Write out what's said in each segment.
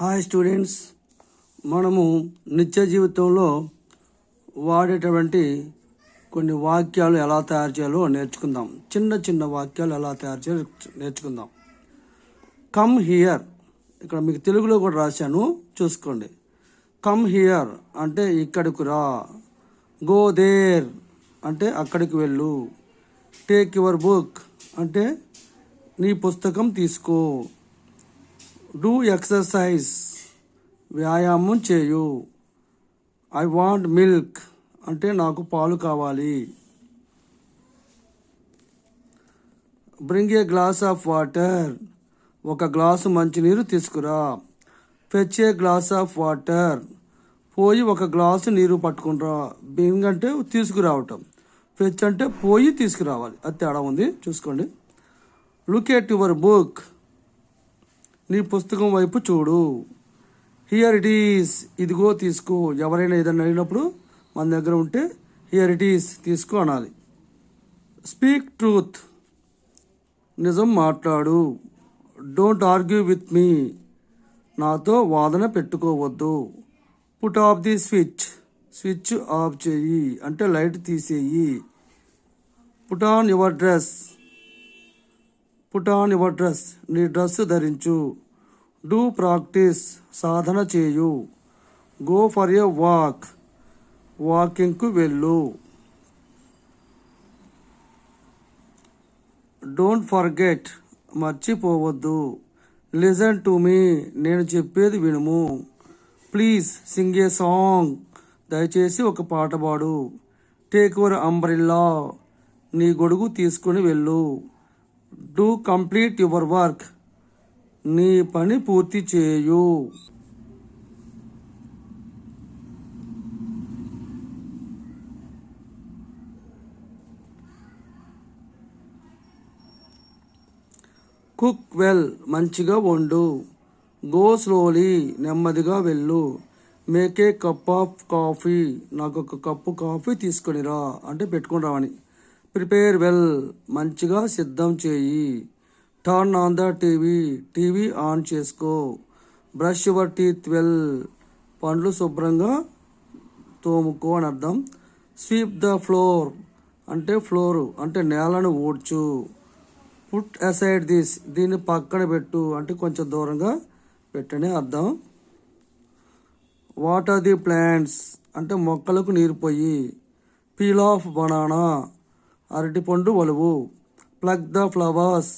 Hi students. మనము నిత్య జీవితంలో వాడేటువంటి కొన్ని వాక్యాలు ఎలా తయారు చేయాలో నేర్చుకుందాం. చిన్న చిన్న వాక్యాలు ఎలా తయారు చేయాలో నేర్చుకుందాం. కమ్ హియర్ ఇక్కడ మీకు తెలుగులో కూడా రాశాను. చూసుకోండి. కమ్ హియర్ అంటే ఇక్కడికి రా. గో దేర్ అంటే అక్కడికి వెళ్ళు. టేక్ యువర్ బుక్ అంటే నీ పుస్తకం తీసుకో. డూ ఎక్సర్సైజ్ వ్యాయామం చేయు. ఐ వాంట్ మిల్క్ అంటే నాకు పాలు కావాలి. Bring a glass of water ఒక గ్లాసు మంచినీరు తీసుకురా. Fetch a glass of water పోయి ఒక గ్లాసు నీరు పట్టుకుంటా బింగ్ అంటే తీసుకురావటం. ఫెచ్ అంటే పోయి తీసుకురావాలి. అది తేడా ఉంది. చూసుకోండి. లుక్ ఎట్ యువర్ బుక్ నీ పుస్తకం వైపు చూడు. హియర్ ఇట్ ఈస్ ఇదిగో తీసుకో. ఎవరైనా ఏదైనా అడిగినప్పుడు మన దగ్గర ఉంటే హియర్ ఇట్ ఈస్ తీసుకో అనాలి. స్పీక్ ట్రూత్ నిజం మాట్లాడు. డోంట్ ఆర్గ్యూ విత్ మీ నాతో వాదన పెట్టుకోవద్దు. Put off the switch switch off చేయి. అంటే లైట్ తీసేయి. Put on your dress put on your dress నీ డ్రెస్ ధరించు. డూ ప్రాక్టీస్ సాధన చేయు. గో ఫర్ ఎ వాక్ వాకింగ్కు వెళ్ళు. డోంట్ ఫర్గెట్ మర్చిపోవద్దు. లిజన్ టు మీ నేను చెప్పేది వినుము. ప్లీజ్ సింగ్ ఏ సాంగ్ దయచేసి ఒక పాట పాడు. టేక్ యువర్ అంబ్రిల్లా నీ గొడుగు తీసుకుని వెళ్ళు. డూ కంప్లీట్ యువర్ వర్క్ నీ పని పూర్తి చేయు. కుక్ వెల్ మంచిగా వండు. గో స్లోలీ నెమ్మదిగా వెళ్ళు. మేకే కప్ ఆఫ్ కాఫీ నాకు ఒక కప్పు కాఫీ తీసుకొనిరా అంటే పెట్టుకుని రావని. Prepare well. మంచిగా సిద్ధం చేయి. Turn on the TV. TV on చేసుకో. Brush your teeth well. పండ్లు శుభ్రంగా తోముకో అని అర్థం. Sweep the floor. అంటే ఫ్లోర్. అంటే నేలను ఊడ్చు. Put aside this. దీన్ని పక్కన పెట్టు. అంటే కొంచెం దూరంగా పెట్టని అర్థం. Water the plants? అంటే మొక్కలకు నీరు పోయి. Peel off banana. అరటిపండు వలువు. ప్లగ్ ద ఫ్లవర్స్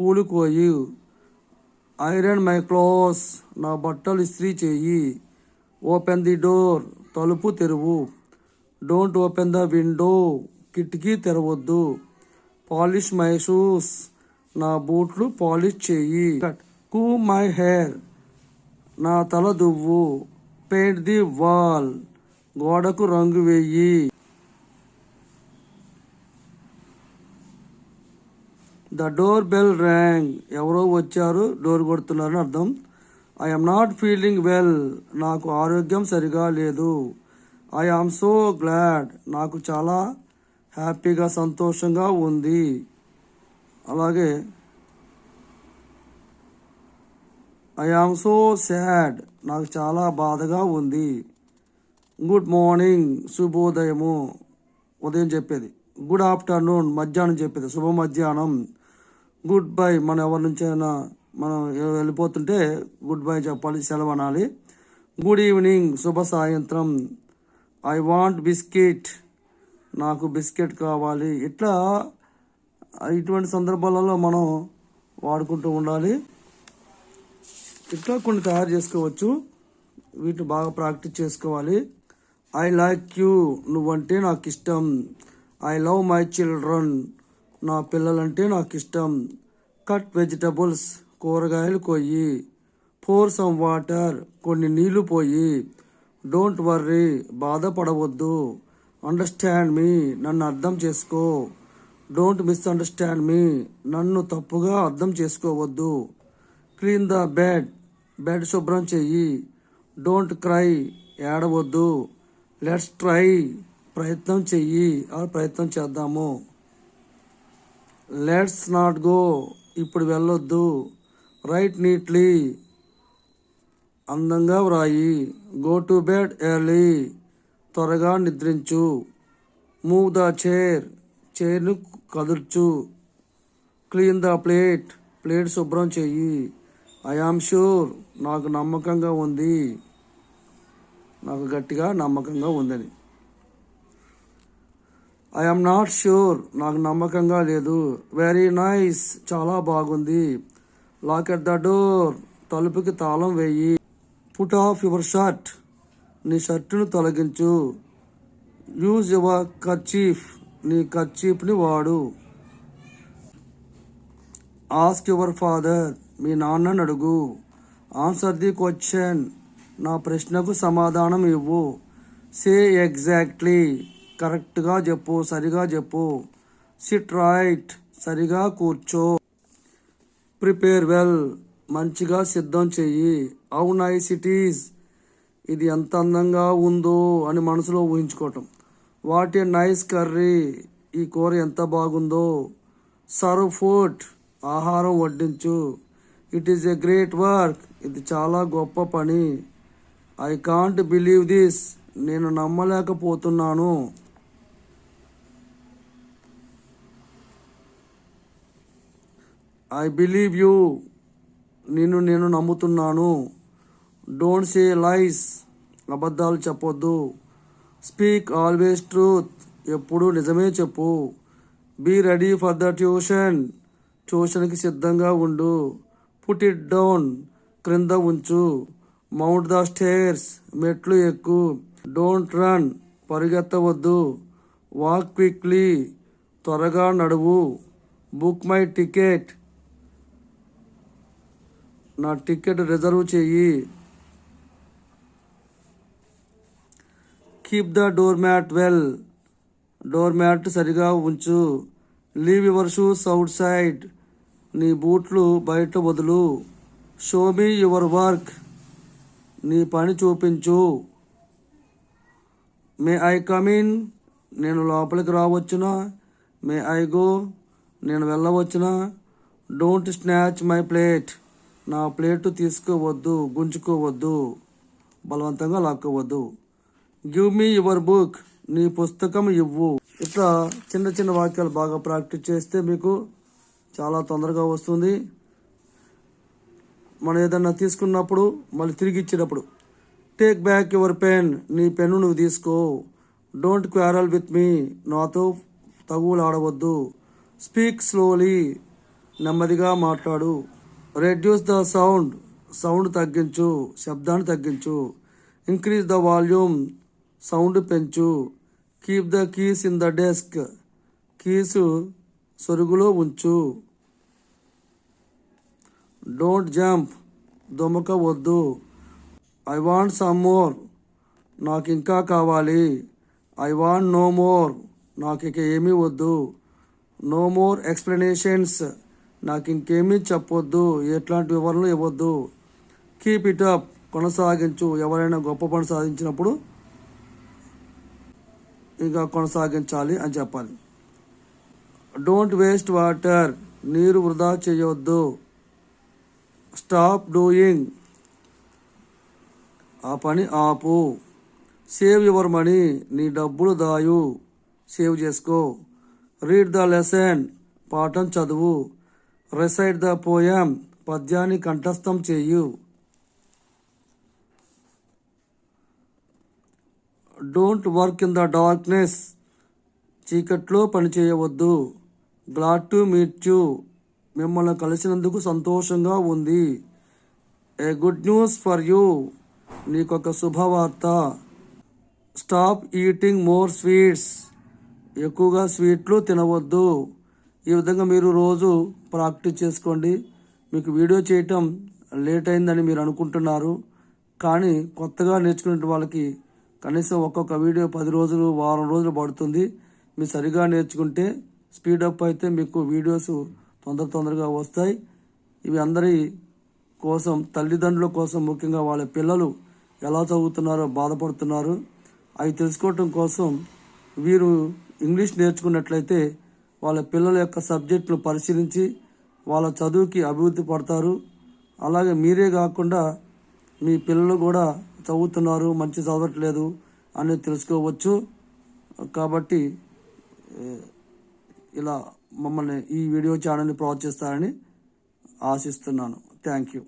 పూలు కోయి. ఐరన్ మై క్లోస్ నా బట్టలు ఇస్త్రీ చేయి. ఓపెన్ ది డోర్ తలుపు తెరువు. డోంట్ ఓపెన్ ద విండో కిటికీ తెరవద్దు. పాలిష్ మై షూస్ నా బూట్లు పాలిష్ చేయి. కూ మై హెయిర్ నా తల దువ్వు. పెయింట్ ది వాల్ గోడకు రంగు వేయి. ద డోర్ బెల్ ర్యాంగ్ ఎవరో వచ్చారు డోర్ కొడుతున్నారని అర్థం. I am not feeling well నాకు ఆరోగ్యం సరిగా లేదు. ఐ ఆమ్ సో గ్లాడ్ నాకు చాలా హ్యాపీగా సంతోషంగా ఉంది. అలాగే ఐ ఆమ్ సో సాడ్ నాకు చాలా బాధగా ఉంది. గుడ్ మార్నింగ్ శుభోదయము. ఉదయం చెప్పేది. గుడ్ ఆఫ్టర్నూన్ మధ్యాహ్నం చెప్పేది. శుభ మధ్యాహ్నం గుడ్ బై మనం ఎవరి నుంచైనా మనం వెళ్ళిపోతుంటే గుడ్ బై చెప్పాలి సెలవు అనాలి గుడ్ ఈవినింగ్ శుభ సాయంత్రం. I want biscuit. నాకు బిస్కెట్ కావాలి. ఇట్లా ఇటువంటి సందర్భాలలో మనం వాడుకుంటూ ఉండాలి. ఇట్లా కొన్ని తయారు చేసుకోవచ్చు. వీటిని బాగా ప్రాక్టీస్ చేసుకోవాలి. ఐ లైక్ యూ నువ్వంటే నాకు ఇష్టం. I love my children. నా పిల్లలంటే నాకు ఇష్టం కట్ వెజిటబుల్స్ కూరగాయలు కొయ్యి. ఫోర్ సమ్ వాటర్ కొన్ని నీళ్ళు పోయి. డోంట్ వర్రీ బాధపడవద్దు. అండర్స్టాండ్ మీ నన్ను అర్థం చేసుకో. డోంట్ మిస్అండర్స్టాండ్ మీ నన్ను తప్పుగా అర్థం చేసుకోవద్దు. క్లీన్ ద బెడ్ బెడ్ శుభ్రం చెయ్యి. డోంట్ క్రై ఏడవద్దు. లెట్స్ ట్రై ప్రయత్నం చెయ్యి. ఆ ప్రయత్నం చేద్దాము. Let's not go. ఇప్పుడు వెళ్ళొద్దు. Write neatly. అందంగా వ్రాయి. Go to bed early. త్వరగా నిద్రించు. Move the chair. చైర్ను కదుర్చు. Clean the plate. Plate శుభ్రం చెయ్యి. ఐ ఆమ్ షూర్ నాకు నమ్మకంగా ఉంది. నాకు గట్టిగా నమ్మకంగా ఉందని. ఐ ఆమ్ నాట్ షూర్ నాకు నమ్మకంగా లేదు. వెరీ నైస్ చాలా బాగుంది. లాక్ ఎట్ ద డోర్ తలుపుకి తాళం వేయి. పుట్ ఆఫ్ యువర్ షర్ట్ నీ షర్టును తొలగించు. యూజ్ యువర్ కర్చీఫ్ నీ కర్చీఫ్ని వాడు. ఆస్క్ యువర్ ఫాదర్ మీ నాన్నని అడుగు. ఆన్సర్ ది క్వశ్చన్ నా ప్రశ్నకు సమాధానం ఇవ్వు. సే ఎగ్జాక్ట్లీ కరెక్ట్గా చెప్పు సరిగా చెప్పు. సిట్ రైట్ సరిగా కూర్చో. ప్రిపేర్ వెల్ మంచిగా సిద్ధం చెయ్యి. హౌ నైస్ ఇట్ ఈజ్ ఇది ఎంత అందంగా ఉందో అని మనసులో ఊహించుకోవటం. వాట్ ఏ నైస్ కర్రీ ఈ కూర ఎంత బాగుందో. సర్వ్ ఫుడ్ ఆహారం వడ్డించు. It is a great work ఇది చాలా గొప్ప పని. ఐ కాంట్ బిలీవ్ దిస్ నేను నమ్మలేకపోతున్నాను. ఐ బిలీవ్ యూ నిన్ను నేను నమ్ముతున్నాను. డోంట్ సే లైస్ అబద్ధాలు చెప్పొద్దు. స్పీక్ ఆల్వేస్ ట్రూత్ ఎప్పుడు నిజమే చెప్పు. Be ready for the tuition ట్యూషన్కి సిద్ధంగా ఉండు. పుట్ ఇట్ డౌన్ క్రింద ఉంచు. మౌంట్ ద స్టేర్స్ మెట్లు ఎక్కు. డోంట్ రన్ పరిగెత్తవద్దు. వాక్ క్విక్లీ త్వరగా నడువు. బుక్ మై టికెట్ నా టికెట్ రిజర్వ్ చెయ్యి keep the door mat well door mat సరిగా ఉంచు. Leave your shoes outside నీ బూట్లు బయట వదులు. షో మీ యువర్ వర్క్ నీ పని చూపించు. మే ఐ కమిన్ నేను లోపలికి రావచ్చునా? మే ఐ గో నేను వెళ్ళవచ్చునా? డోంట్ స్నాచ్ మై ప్లేట్ నా ప్లేటు తీసుకోవద్దు గుంజుకోవద్దు బలవంతంగా లాక్కోవద్దు. గివ్ మీ యువర్ బుక్ నీ పుస్తకం ఇవ్వు. ఇట్లా చిన్న చిన్న వాక్యాలు బాగా ప్రాక్టీస్ చేస్తే మీకు చాలా తొందరగా వస్తుంది. మనం ఏదన్నా తీసుకున్నప్పుడు మళ్ళీ తిరిగి ఇచ్చేటప్పుడు టేక్ బ్యాక్ యువర్ పెన్ నీ పెన్ను నువ్వు తీసుకో. డోంట్ క్వారల్ విత్ మీ నాతో తగువులు ఆడవద్దు స్పీక్ స్లోలీ నెమ్మదిగా మాట్లాడు. రెడ్యూస్ ద సౌండ్ సౌండ్ తగ్గించు శబ్దాన్ని తగ్గించు. ఇంక్రీజ్ ద వాల్యూమ్ సౌండ్ పెంచు. Keep the keys in the desk keys సొరుగులో ఉంచు. డోంట్ జంప్ దొమక వద్దు ఐ వాంట్ సమ్ మోర్ నాకు ఇంకా కావాలి. ఐ వాంట్ నో మోర్ నాకు ఇక ఏమీ వద్దు. నో మోర్ ఎక్స్ప్లెనేషన్స్ నాకు ఇంకేమీ చెప్పొద్దు ఎట్లాంటి వివరణలు ఇవ్వద్దు. కీప్ ఇట్ అప్ కొనసాగించు. ఎవరైనా గొప్ప పని సాధించినప్పుడు ఇంకా కొనసాగించాలి అని చెప్పాలి. డోంట్ వేస్ట్ వాటర్ నీరు వృధా చేయవద్దు స్టాప్ డూయింగ్ ఆ పని ఆపు. సేవ్ యువర్ మనీ నీ డబ్బులు దాయు. సేవ్ చేసుకో. రీడ్ ద లెసన్ పాఠం చదువు. రెసైడ్ ద పోయం పద్యాన్ని కంఠస్థం చేయు. Don't work in the darkness. చీకట్లో పనిచేయవద్దు గ్లాడ్ టు మీట్ యూ. మిమ్మల్ని కలిసినందుకు సంతోషంగా ఉంది. A good news for you. నీకొక శుభవార్త. Stop eating more sweets. ఎక్కువగా స్వీట్లు తినవద్దు. ఈ విధంగా మీరు రోజు ప్రాక్టీస్ చేసుకోండి. మీకు వీడియో చేయటం లేట్ అయిందని మీరు అనుకుంటున్నారు. కానీ కొత్తగా నేర్చుకునే వాళ్ళకి కనీసం ఒక్కొక్క వీడియో పది రోజులు వారం రోజులు పడుతుంది. మీరు సరిగా నేర్చుకుంటే స్పీడప్ అయితే మీకు వీడియోస్ తొందర తొందరగా వస్తాయి. ఇవి అందరి కోసం తల్లిదండ్రుల కోసం ముఖ్యంగా వాళ్ళ పిల్లలు ఎలా చదువుతున్నారో బాధపడుతున్నారు. అవి తెలుసుకోవటం కోసం వీరు ఇంగ్లీష్ నేర్చుకున్నట్లయితే వాళ్ళ పిల్లల యొక్క సబ్జెక్టును పరిశీలించి వాళ్ళ చదువుకి అభివృద్ధి పడతారు. అలాగే మీరే కాకుండా మీ పిల్లలు కూడా చదువుతున్నారు మంచి చదవట్లేదు అని తెలుసుకోవచ్చు. కాబట్టి ఇలా మమ్మల్ని ఈ వీడియో ఛానల్ని ప్రోత్సహిస్తారని ఆశిస్తున్నాను. Thank you.